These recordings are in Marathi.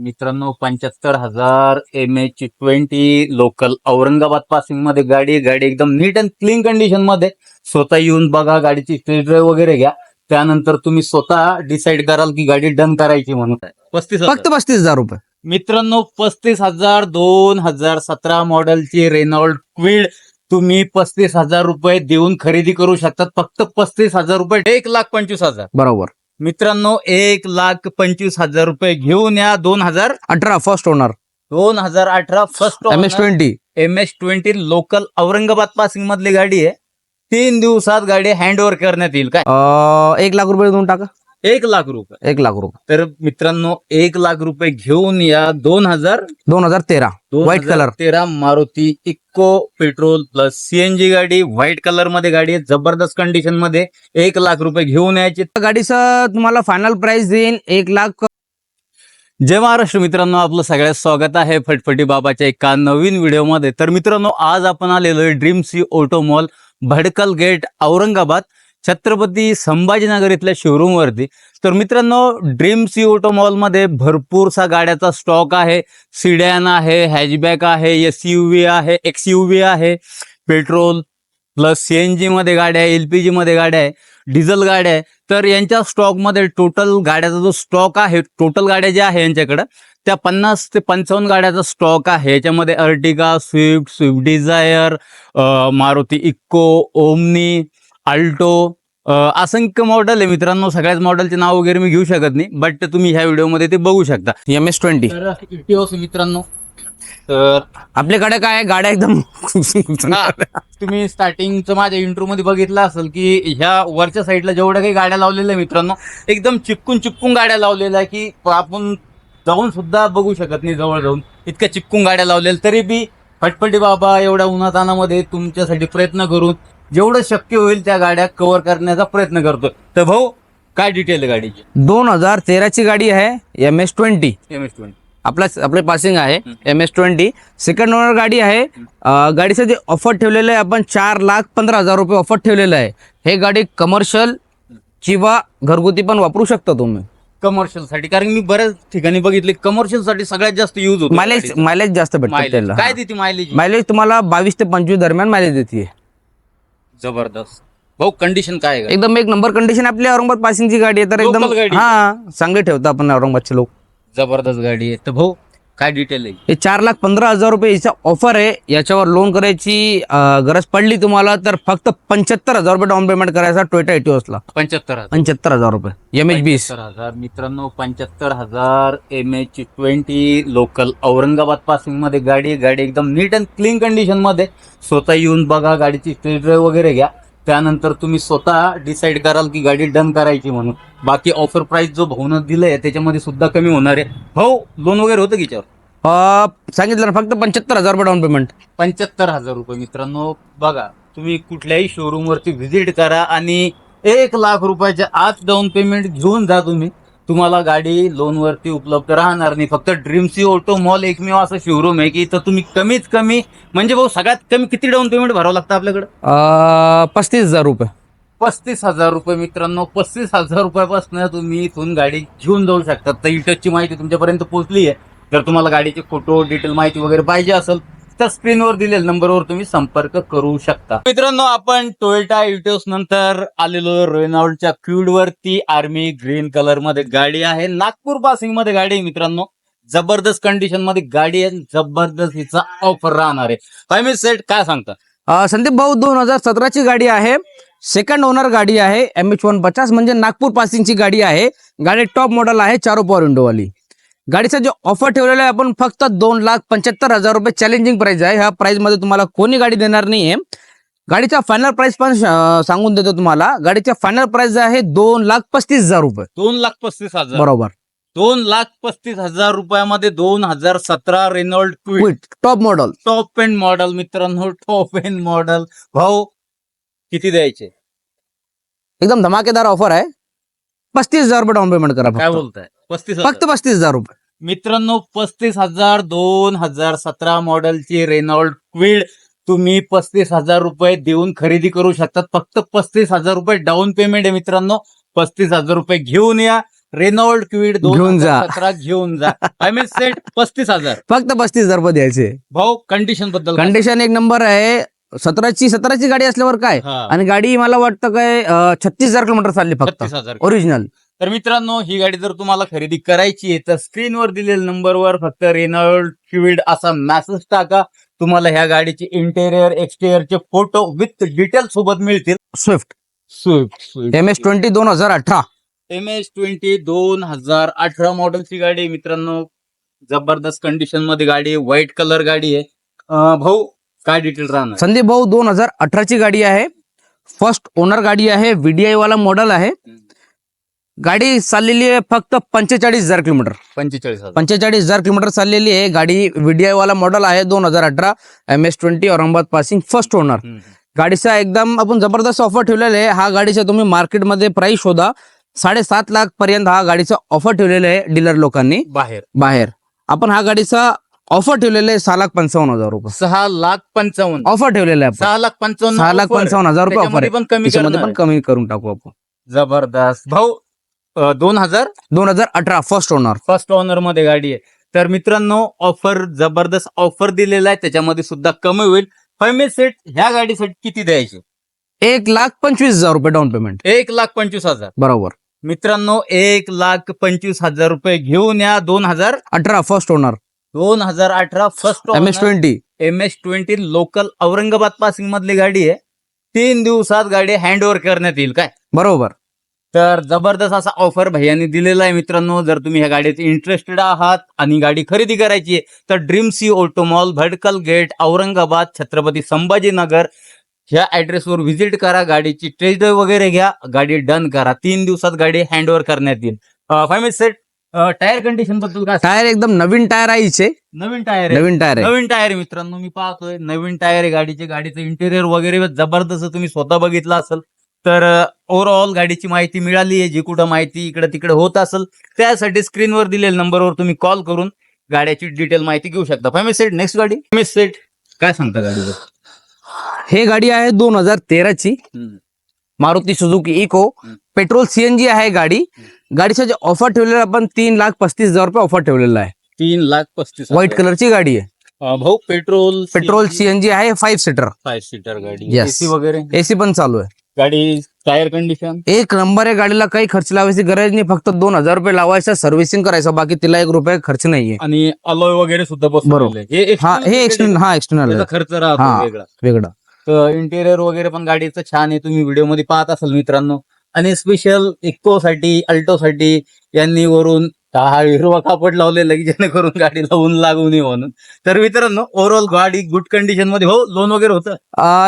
मित्रांनो पंच्याहत्तर हजार M H twenty local Aurangabad पासिंगमध्ये गाडी. गाडी एकदम नीट अँड क्लीन कंडिशनमध्ये. स्वतः येऊन बघा गाडीची टेस्ट ड्राईव्ह वगैरे घ्या. त्यानंतर तुम्ही स्वतः डिसाईड कराल की गाडी डन करायची म्हणून. पस्तीस हजार. फक्त पस्तीस हजार रुपये. मित्रांनो पस्तीस हजार दोन हजार सतरा मॉडेलची रेनॉल्ड क्विड तुम्ही पस्तीस हजार रुपये देऊन खरेदी करू शकतात. फक्त पस्तीस हजार रुपये एक लाख पंचवीस हजार. बरोबर. मित्रांनो एक लाख पंचवीस हजार रुपये घेऊन या. दोन हजार अठरा फर्स्ट ओनर दोन हजार अठरा first M S twenty M S twenty local Aurangabad passing मधली गाडी आहे. तीन दिवसात गाडी हँड ओव्हर करण्यात येईल. काय? एक लाख रुपये देऊन टाका. एक लाख रुपये. एक लाख रुपये. तर मित्रांनो एक लाख रुपये घेऊन या दोन हजार दोन हजार तेरा. व्हाईट कलर तेरा Maruti eco petrol plus CNG गाडी व्हाईट कलरमध्ये गाडी आहे जबरदस्त कंडिशनमध्ये एक लाख रुपये घेऊन यायची. गाडीचं तुम्हाला फायनल प्राइस देईन एक लाख जय महाराष्ट्र मित्रांनो आपलं सगळ्यात स्वागत आहे फटफटी बाबाच्या एका नवीन व्हिडिओमध्ये. तर मित्रांनो आज आपण आलेलो आहे dream C auto mall Bhadkal gate Aurangabad. Chhatrapati Sambhajinagar इथल्या शोरूमवरती तर मित्रांनो ड्रीम सी ऑटो मॉलमध्ये भरपूरसा गाड्याचा स्टॉक आहे. सिडॅन आहे हॅचबॅक आहे एस यू व्ही आहे एक्स यू व्ही आहे. पेट्रोल प्लस सी एन जीमध्ये गाड्या आहे पी जीमध्ये गाड्या आहे डिझेल गाड्या आहे. तर यांच्या स्टॉकमध्ये टोटल गाड्याचा जो स्टॉक आहे टोटल गाड्या ज्या आहे यांच्याकडं त्या पन्नास ते पंचावन्न गाड्याचा स्टॉक आहे. याच्यामध्ये Ertiga Swift Swift Dzire Maruti Eeco Omni Alto अ, असंख्य मॉडेल आहे. मित्रांनो सगळ्याच मॉडेलचे नाव वगैरे मी घेऊ शकत नाही बट तुम्ही ह्या व्हिडिओमध्ये ते बघू शकता. एम एस ट्वेंटी मित्रांनो. तर आपल्याकडे काय? गाड्या एकदम तुम्ही स्टार्टिंगचं माझ्या इंट्रो मध्ये बघितलं असेल की ह्या वरच्या साईडला जेवढ्या काही गाड्या लावलेल्या मित्रांनो एकदम चिपकून चिपकून गाड्या लावलेल्या की आपण जाऊन सुद्धा बघू शकत नाही जवळ जाऊन. इतक्या चिपकून गाड्या लावलेल्या तरी बी फटफटी बाबा एवढ्या उन्हातानामध्ये तुमच्यासाठी प्रयत्न करून जेवढं शक्य होईल त्या गाड्या कव्हर करण्याचा प्रयत्न करतो तर भाऊ काय डिटेल आहे गाडीची? दोन हजार तेराची गाडी आहे M S twenty M S twenty आपला आपले पासिंग आहे M S twenty second owner गाडी आहे. अं, गाडीचं जे ऑफर ठेवलेलं आहे आपण चार लाख पंधरा हजार रुपये ऑफर ठेवलेलं आहे. हे गाडी कमर्शियल किंवा घरगुती पण वापरू शकता तुम्ही. कमर्शियलसाठी. कारण मी बऱ्याच ठिकाणी बघितले कमर्शियलसाठी सगळ्यात जास्त युज होतो मायलेज. मायलेज जास्त भेटतं. त्याला. काय देते मायलेज मायलेज तुम्हाला बावीस ते पंचवीस दरम्यान मायलेज देते जबरदस्त. भाऊ कंडिशन काय आहे? एकदम एक नंबर कंडिशन आपली औरंगाबाद पासिंगची गाडी आहे तर एकदम गाडी. हा चांगले ठेवतो आपण औरंगाबादचे लोक. जबरदस्त गाडी आहे. तर भाऊ काय डिटेल आहे? हे चार लाख पंधरा हजार रुपये याचा ऑफर आहे. याच्यावर लोन करायची अं, गरज पडली तुम्हाला तर फक्त पंच्याहत्तर हजार रुपये डाऊन पेमेंट करायचा टोयोटा एटिओसला पंच्याहत्तर हजार. पंच्याहत्तर हजार रुपये. एम एच बीस पंच्याहत्तर हजार. मित्रांनो पंच्याहत्तर हजार M H twenty local Aurangabad पासिंगमध्ये गाडी आहे. गाडी एकदम नीट अँड क्लीन कंडिशनमध्ये. स्वतः येऊन बघा गाडीची टेस्ट ड्राईव्ह वगैरे घ्या. त्यानंतर तुम्ही स्वतः डिसाईड कराल की गाडी डन करायची म्हणून. बाकी ऑफर प्राइस जो भाऊनं दिलंय त्याच्यामध्ये सुद्धा कमी होणार आहे. भाऊ लोन वगैरे होतं की याच्यावर? सांगितलं ना फक्त पंच्याहत्तर हजार रुपये डाऊन पेमेंट पंच्याहत्तर हजार रुपये मित्रांनो. बघा तुम्ही कुठल्याही शोरूम वरती व्हिजिट करा आणि एक लाख रुपयाच्या आत डाऊन पेमेंट घेऊन जा तुम्ही. तुम्हाला गाडी लोन वरती उपलब्ध राहणार नाही. फक्त ड्रीमसी ऑटो मॉल एकमेव असं शोरूम आहे की इथं तुम्ही कमीत कमी म्हणजे भाऊ सगळ्यात कमी किती डाऊन पेमेंट भरावं लागतं आपल्याकडे? पस्तीस हजार रुपये. पस्तीस हजार रुपये मित्रांनो पस्तीस हजार रुपयापासून तुम्ही इथून गाडी घेऊन जाऊ शकता. तर इटचची माहिती तुमच्यापर्यंत पोहोचली आहे जर तुम्हाला गाडीचे फोटो डिटेल माहिती वगैरे पाहिजे असेल तर स्क्रीनवर दिलेल्या नंबरवर तुम्ही संपर्क करू शकता. मित्रांनो आपण टोयोटा युटोस नंतर आलेलो रेनॉल्डच्या क्यूड वरती. आर्मी ग्रीन कलरमध्ये गाडी आहे. नागपूर पासिंगमध्ये गाडी आहे मित्रांनो. जबरदस्त कंडिशनमध्ये गाडी आहे. जबरदस्त हिचा ऑफर राहणार आहे. फायमी सेट काय सांगता? अं, संदीप भाऊ दोन हजार सतराची गाडी आहे. सेकंड ओनर गाडी आहे. एम एच वन पचास म्हणजे नागपूर पासिंगची गाडी आहे. गाडी टॉप मॉडेल आहे. चारो पॉवर विंडोवाली गाडीचा जो ऑफर ठेवलेला आहे आपण फक्त दोन लाख पंच्याहत्तर हजार रुपये चॅलेंजिंग प्राइस आहे. ह्या प्राइसमध्ये तुम्हाला कोणी गाडी देणार नाहीये. गाडीचा फायनल प्राइस पण सांगून देतो तुम्हाला. गाडीचा फायनल प्राइस आहे दोन लाख पस्तीस हजार रुपये. दोन लाख पस्तीस हजार. बरोबर. दोन लाख पस्तीस हजार रुपयामध्ये दोन हजार सतरा Renault Kwid top model top end model मित्रांनो टॉप एंड मॉडेल भाऊ किती द्यायचे? एकदम धमाकेदार ऑफर आहे. पस्तीस हजार रुपये डाऊन पेमेंट करा काय. बोलताय? पस्तीस फक्त पस्तीस हजार रुपये. मित्रांनो पस्तीस हजार दोन हजार सतरा मॉडेलची रेनॉल्ड क्विड तुम्ही पस्तीस हजार रुपये देऊन खरेदी करू शकतात. फक्त पस्तीस हजार रुपये डाऊन पेमेंट आहे मित्रांनो. पस्तीस हजार रुपये घेऊन या. रेनॉल्ड क्विड दोन घेऊन जा. सतरा घेऊन जा. आय मीन सेट पस्तीस हजार. फक्त पस्तीस हजार रुपये द्यायचे. भाऊ कंडिशनबद्दल काय? कंडिशन एक नंबर आहे. सतराची सतराची गाडी असल्यावर काय? हा, आणि गाडी मला वाटतं काय छत्तीस हजार किलोमीटर चालली फक्त. ओरिजिनल तर मित्रांनो ही गाडी जर तुम्हाला खरेदी करायची आहे तर स्क्रीनवर दिलेल्या नंबरवर फक्त रेनॉल्ड क्विड असा मेसेज टाका. तुम्हाला ह्या गाडीचे इंटेरियर एक्सटेरियरचे फोटो विथ डिटेल सोबत मिळतील. Swift Swift M S twenty दोन हजार अठरा. एम एस ट्वेंटी दोन हजार अठरा मॉडेलची गाडी आहे मित्रांनो. जबरदस्त कंडिशनमध्ये गाडी आहे व्हाईट कलर गाडी आहे. अं, भाऊ काय डिटेल राहणार? संदीप भाऊ दोन हजार अठराची गाडी आहे. फर्स्ट ओनर गाडी आहे व्हीडीआय वाला मॉडेल आहे. गाडी चाललेली आहे फक्त पंचेचाळीस हजार किलोमीटर. पंचेचाळीस हजार. पंचेचाळीस हजार किलोमीटर चाललेली आहे. गाडी व्हीडीआय वाला मॉडेल आहे दोन हजार अठरा. M S twenty Aurangabad passing first owner हम्म. गाडीचा एकदम आपण जबरदस्त ऑफर ठेवलेला आहे. हा गाडीचा तुम्ही मार्केटमध्ये प्राइस शोधा. साडेसात लाख पर्यंत हा गाडीचा ऑफर ठेवलेला आहे डीलर लोकांनी. बाहेर. बाहेर. आपण हा गाडीचा ऑफर ठेवलेला आहे सहा लाख पंचावन्न हजार रुपये. सहा लाख पंचावन्न. ऑफर ठेवलेला आहे आपण. सहा लाख पंचावन्न सहा लाख offer. पंचावन्न हजार रुपये ऑफर त्याच्यामध्ये आहे पण कमी त्याच्यामध्ये करणार. पण कमी करून टाकू आपण. जबरदस्त. भाऊ दोन हजार? दोन हजार अठरा फर्स्ट ओनर फर्स्ट ओनरमध्ये गाडी आहे. तर मित्रांनो ऑफर जबरदस्त ऑफर दिलेला आहे. त्याच्यामध्ये सुद्धा कमी होईल. फॅमिली सेट ह्या गाडीसाठी किती द्यायचे? एक लाख पंचवीस हजार रुपये डाऊन पेमेंट एक लाख पंचवीस हजार. बरोबर. मित्रांनो एक लाख पंचवीस हजार रुपये घेऊन या दोन हजार अठरा फर्स्ट ओनर दोन हजार अठरा first M S twenty M S twenty local Aurangabad passing मधली गाडी आहे. तीन दिवसात गाडी हँड ओव्हर करण्यात येईल. काय? बरोबर. तर जबरदस्त असा ऑफर भैयानी दिलेला आहे मित्रांनो. जर तुम्ही ह्या गाडीत इंटरेस्टेड आहात आणि गाडी खरेदी करायची आहे तर dream C automall Bhadkal gate Aurangabad Chhatrapati Sambhajinagar ह्या ऍड्रेसवर व्हिजिट करा. गाडीची टेस्ट ड्राईव्ह वगैरे घ्या. गाडी डन करा. तीन दिवसात गाडी हँड ओव्हर करण्यात येईल. फायमेज सेट टायर कंडिशनबद्दल काय टायर एकदम नवीन टायर आहे हिचे. नवीन टायर नवीन टायर नवीन टायर मित्रांनो. मी पाहतोय. नवीन टायर आहे गाडीचे. गाडीचं इंटेरियर वगैरे जबरदस्त तुम्ही स्वतः बघितलं असेल. तर ओव्हरऑल गाडीची माहिती मिळाली आहे जी कुठं माहिती इकडे तिकडे होत असेल त्यासाठी स्क्रीनवर दिलेल्या नंबरवर तुम्ही कॉल करून गाड्याची डिटेल माहिती घेऊ शकता. फॅमिली सेट नेक्स्ट गाडी? फॅमिली सेट काय सांगता गाडीवर? हे गाडी आहे दोन हजार तेराची. Maruti Suzuki Eeco. Petrol CNG आहे गाडी. गाडीचा जे ऑफर ठेवलेला आपण तीन लाख पस्तीस हजार रुपये ऑफर ठेवलेला आहे. तीन लाख पस्तीस व्हाईट कलरची गाडी आहे. भाऊ पेट्रोल पेट्रोल सीएनजी आहे फाईव्ह सीटर फाईव्ह सीटर गाडी. एसी वगैरे? एसी पण चालू आहे. गाडी टायर कंडिशन एक नंबर आहे गाडीला काही खर्च लावायची गरज नाही. फक्त दोन हजार रुपये लावायचा सर्व्हिसिंग करायचं. बाकी तिला एक रुपये खर्च नाहीये. आणि अलॉय वगैरे सुद्धा बसवलेलं बरोबर. आहे. हे हा हे एक्सटर्नल हा एक्सटर्नल त्याचा खर्च राहतो. वेगळा. वेगळं. तर इंटेरियर वगैरे पण गाडीचं छान आहे. तुम्ही व्हिडिओमध्ये पाहत असाल मित्रांनो. आणि स्पेशल इको साठी अल्टो साठी यांनी वरून हा हिरवा कापड लावलेला की जेणेकरून गाडीला ऊन लागू नये म्हणून. तर मित्रांनो ओव्हरऑल गाडी गुड कंडिशनमध्ये हो लोन वगैरे होतं?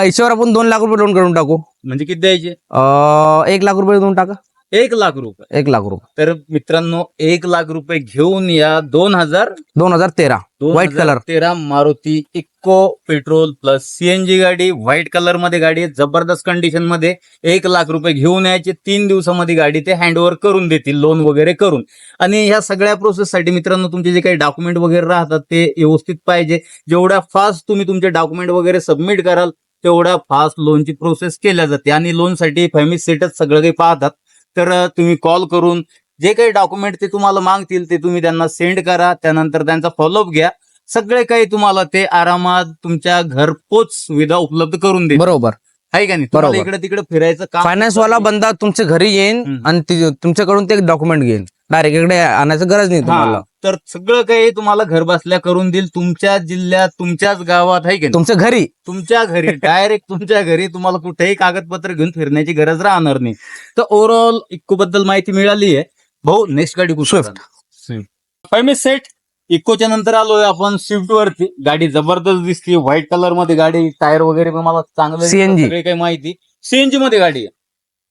याच्यावर आपण दोन लाख रुपये लोन करून टाकू. म्हणजे किती द्यायचे? अं, एक लाख रुपये देऊन टाका. एक लाख रुपये. एक लाख रुपये. तर मित्रांनो एक लाख रुपये घेऊन या दोन हजार दोन हजार तेरा. White color. तेरा Maruti Eeco petrol plus CNG गाडी व्हाईट कलरमध्ये गाडी आहे. जबरदस्त कंडिशनमध्ये एक लाख रुपये घेऊन यायचे. तीन दिवसामध्ये गाडी ते हँड ओव्हर करून देतील लोन वगैरे करून. आणि ह्या सगळ्या प्रोसेस साठी मित्रांनो तुमचे जे काही डॉक्युमेंट वगैरे राहतात ते व्यवस्थित पाहिजे. जेवढ्या फास्ट तुम्ही तुमचे डॉक्युमेंट वगैरे सबमिट कराल तेवढ्या फास्ट लोनची प्रोसेस केल्या जाते. आणि लोनसाठी फॅमिली सेटच सगळं काही पाहतात. तर तुम्ही कॉल करून जे काही डॉक्युमेंट ते तुम्हाला मागतील ते तुम्ही त्यांना सेंड करा. त्यानंतर त्यांचा फॉलोअप घ्या. सगळे काही तुम्हाला ते आरामात तुमच्या घरपोच सुविधा उपलब्ध करून देतील. बरोबर. आहे का नाही. इकडे तिकडे फिरायचं काम फायनान्स वाला बंदा तुमच्या घरी येईन. आणि तुमच्याकडून ते डॉक्युमेंट घेईन डायरेक्ट इकडे आणायचं गरज नाही तुम्हाला. तर सगळं काही तुम्हाला घर बसल्या करून देईल. तुमच्या जिल्ह्यात तुमच्याच गावात आहे की नाही? तुमच्या घरी. तुमच्या घरी. डायरेक्ट तुमच्या घरी तुम्हाला कुठेही कागदपत्र घेऊन फिरण्याची गरज राहणार नाही. तर ओव्हरऑल इको बद्दल माहिती मिळाली आहे. भाऊ नेक्स्ट गाडी कुठली Swift. स्विफ्ट सेट इकोच्या नंतर आलोय आपण स्विफ्ट वरती. गाडी जबरदस्त दिसते व्हाईट कलरमध्ये गाडी टायर वगैरे पण मला चांगलं दिसतं, CNG. सगळी काही माहिती. सीएनजी मध्ये गाडी आहे.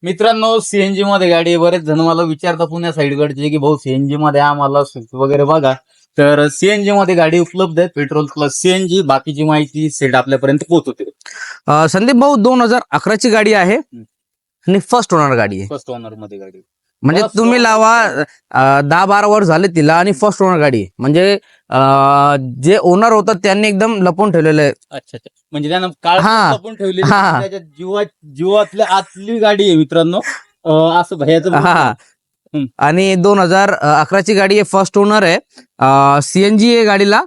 मित्रांनो सीएनजी मध्ये गाडी बरेच जण मला विचारता पुण्या साईडकडचे की भाऊ सीएनजी मध्ये आम्हाला स्विफ्ट वगैरे बघा. तर सीएनजी मध्ये गाडी उपलब्ध आहे. पेट्रोल प्लस सीएनजी बाकीची माहिती सेट आपल्यापर्यंत पोहोचवते. संदीप भाऊ दोन हजार अकराची गाडी आहे आणि फर्स्ट ओनर गाडी आहे. फर्स्ट ओनरमध्ये गाडी. म्हणजे तुम्ही लावा दहा बारा वर्ष झाले तिला आणि फर्स्ट ओनर गाडी. आहे. म्हणजे अं, जे ओनर होतात त्यांनी एकदम लपवून ठेवलेलं आहे. अच्छा अच्छा. म्हणजे त्यानं काळ हा. पण ठेवलेली हा. त्याच्या जीवा जीवातल्या आतली गाडी आहे मित्रांनो. अं, असं भयाचं हा. हम्म. आणि दोन हजार अकराची गाडी आहे फर्स्ट ओनर आहे. सीएनजी आहे गाडीला.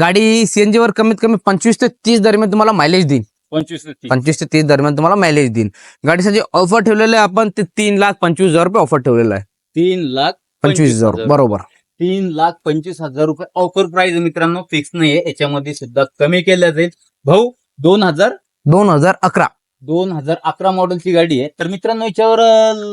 गाडी सीएनजी वर कमीत कमी पंचवीस ते तीस दरम्यान तुम्हाला मायलेज देईन. पंचवीस ते तीस. पंचवीस ते तीस दरम्यान तुम्हाला मायलेज देईन. गाडीचं जे ऑफर ठेवलेलं आहे आपण ते तीन लाख पंचवीस हजार रुपये ऑफर ठेवलेलं आहे. तीन लाख पंचवीस हजार बरोबर. तीन लाख पंचवीस हजार रुपये. ऑफर प्राइस मित्रांनो फिक्स नाहीये. याच्यामध्ये सुद्धा कमी केल्या जाईल. भाऊ दोन हजार दोन हजार अकरा. दोन हजार अकरा मॉडेलची गाडी आहे. तर मित्रांनो याच्यावर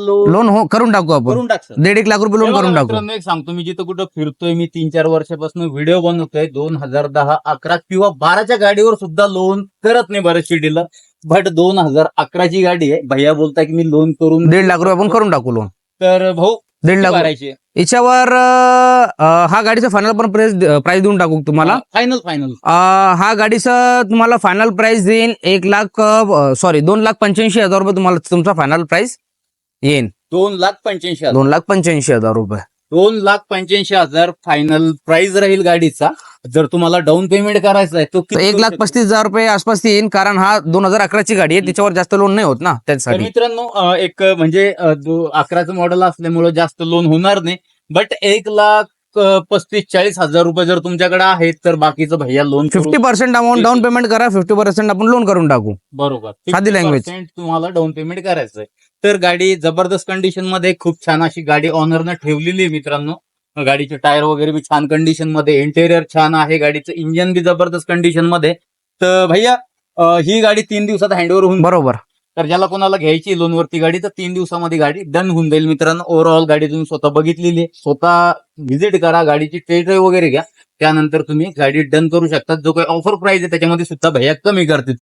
लोन लोन हो करून टाकू आपण. करून टाक सर दीड एक लाख रुपये लोन करून टाकू. मित्रांनो, एक सांगतो मी जिथं कुठं फिरतोय मी तीन चार वर्षापासून व्हिडिओ बनवतोय. दोन हजार दहा अकरा किंवा बाराच्या गाडीवर सुद्धा लोन करत नाही बरेचसे डीलर बट दोन हजार अकराची गाडी आहे. भैया बोलताय की मी लोन करून दीड लाख रुपये आपण करून टाकू लोन. तर भाऊ दीड लाख भरायचे? याच्यावर अं, हा गाडीचा फायनल पण प्राइस प्राइस देऊन टाकू तुम्हाला. फायनल फायनल अं, हा गाडीचा तुम्हाला फायनल प्राइस देईन एक लाख सॉरी दोन लाख पंच्याऐंशी हजार रुपये तुम्हाला तुमचा फायनल प्राइस येईन. दोन लाख पंच्याऐंशी हजार. दोन लाख पंच्याऐंशी हजार रुपये. दोन लाख पंच्याऐंशी हजार फायनल प्राइस राहील गाडीचा. जर तुम्हाला डाऊन पेमेंट करायचं आहे तो एक लाख? पस्तीस हजार रुपये आसपास ती येईन कारण हा दोन हजार अकराची गाडी आहे त्याच्यावर जास्त लोन नाही होत ना त्यासाठी. मित्रांनो एक म्हणजे अकराचं मॉडेल असल्यामुळे जास्त लोन होणार नाही बट एक लाख पस्तीस चाळीस हजार रुपये जर तुमच्याकडे आहेत तर बाकीचं भैया loan fifty percent amount down payment करा फिफ्टी पर्सेंट आपण लोन करून टाकू. बरोबर. साधी. 50% तुम्हाला डाऊन पेमेंट करायचं आहे तर गाडी जबरदस्त कंडिशनमध्ये खूप छान अशी गाडी ऑनरनं ठेवलेली आहे मित्रांनो. गाडीचे टायर वगैरे बी छान कंडिशनमध्ये. इंटेरियर छान आहे गाडीचं इंजन बी जबरदस्त कंडिशनमध्ये. तर भैया अं, ही गाडी तीन दिवसात हँडओव्हर होऊन बरोबर. तर ज्याला कोणाला घ्यायची लोनवरती गाडी तर तीन दिवसामध्ये गाडी डन होऊन जाईल मित्रांनो. ओव्हरऑल गाडी तुम्ही स्वतः बघितलेली आहे. स्वतः व्हिजिट करा गाडीची टेस्ट वगैरे घ्या. त्यानंतर तुम्ही गाडी डन करू शकता. जो काही ऑफर प्राइस आहे त्याच्यामध्ये सुद्धा भैया कमी करतील.